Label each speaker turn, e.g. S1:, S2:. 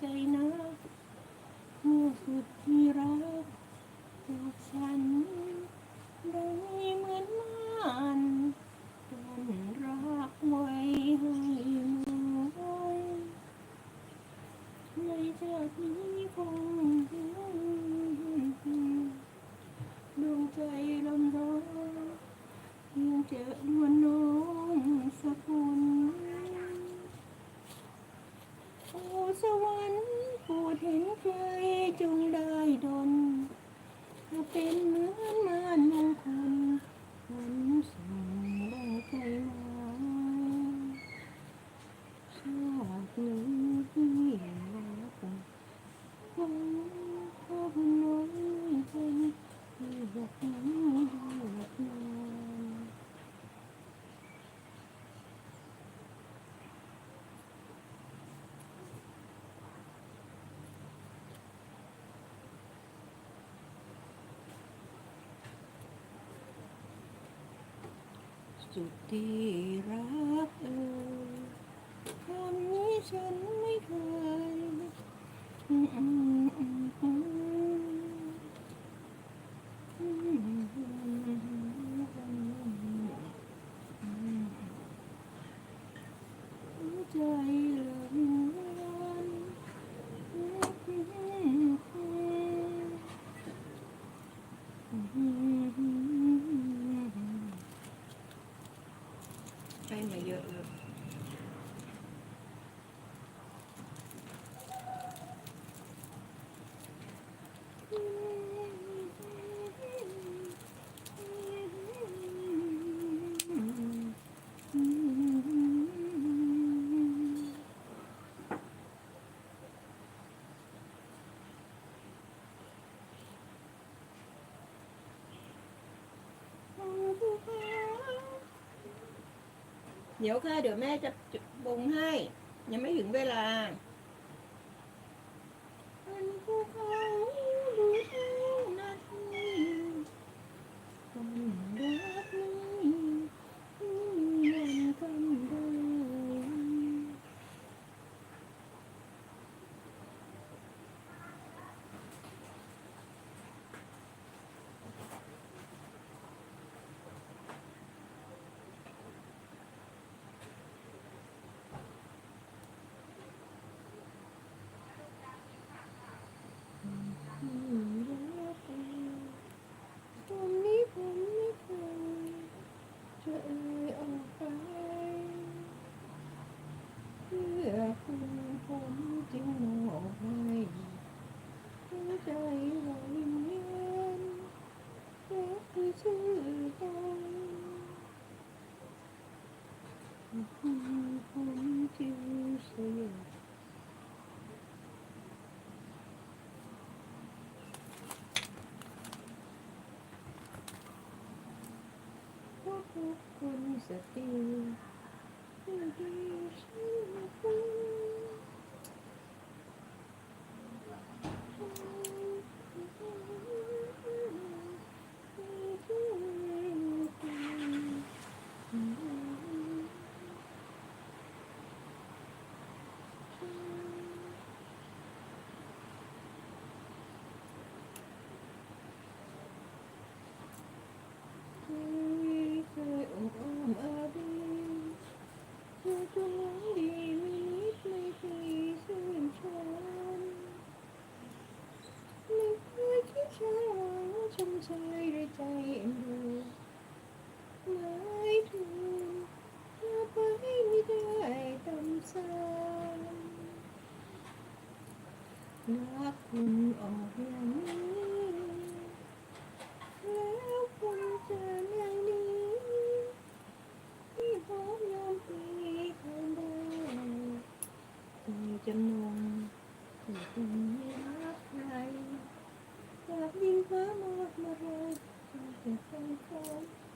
S1: ใจนะเมื่อสุดที่รักจากฉันไมีเหมือนมัน สวรรค์โปรดเห็นใครจงได้ดนเป็นเหมือนมานมงคลวันสว สุดที่รักเอ่คำนี้ฉันไม่เคยใจ เขาเดี๋ยวค่ะ เดี๋ยวแม่จะบงให้ ยังไม่ถึงเวลาเป็นภูเขา 你的心，你的心。trong nơi đôi mãi thương nó với như đại tâm sao nó không ở lắm nó không chờ nàng đi. Đi hốt nhau đi không đâu tôi chăm Não.